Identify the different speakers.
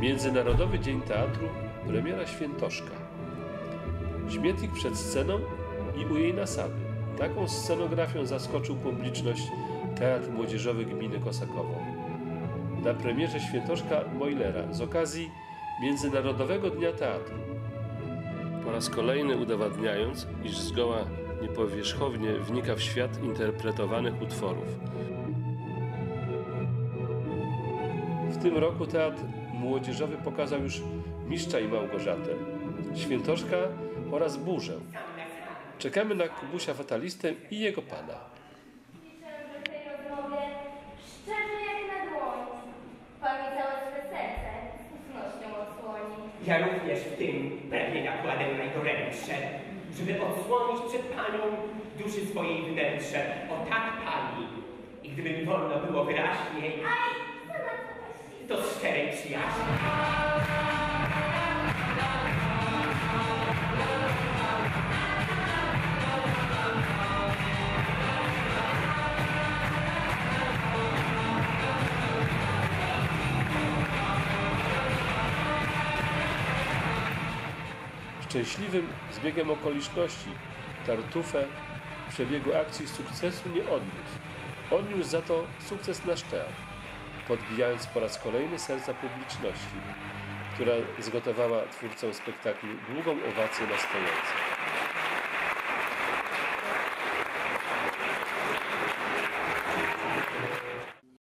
Speaker 1: Międzynarodowy Dzień Teatru, premiera Świętoszka. Śmietnik przed sceną i u jej nasady. Taką scenografią zaskoczył publiczność Teatr Młodzieżowy Gminy Kosakowo. Na premierze Świętoszka Moilera z okazji Międzynarodowego Dnia Teatru. Po raz kolejny udowadniając, iż zgoła niepowierzchownie wnika w świat interpretowanych utworów. W tym roku Teatr Młodzieżowy pokazał już Mistrza i Małgorzatę, Świętoszka oraz Burzę. Czekamy na Kubusia Fatalistę i jego pana.
Speaker 2: Liczę, że w tej rozmowie szczerze jak na dłoni. Pan mi całe swe serce z ufnością odsłoni.
Speaker 3: Ja również w tym pewnie nakładę najgorętsze, żeby odsłonić przed Panią duszy swojej wnętrze. O tak Pani. I gdyby mi wolno było wyraźniej,
Speaker 1: Szczęśliwym zbiegiem okoliczności Tartuffe przebiegu akcji sukcesu nie odniósł. Odniósł za to sukces nasz teatr, podbijając po raz kolejny serca publiczności, która zgotowała twórcom spektaklu długą owację na stojąco.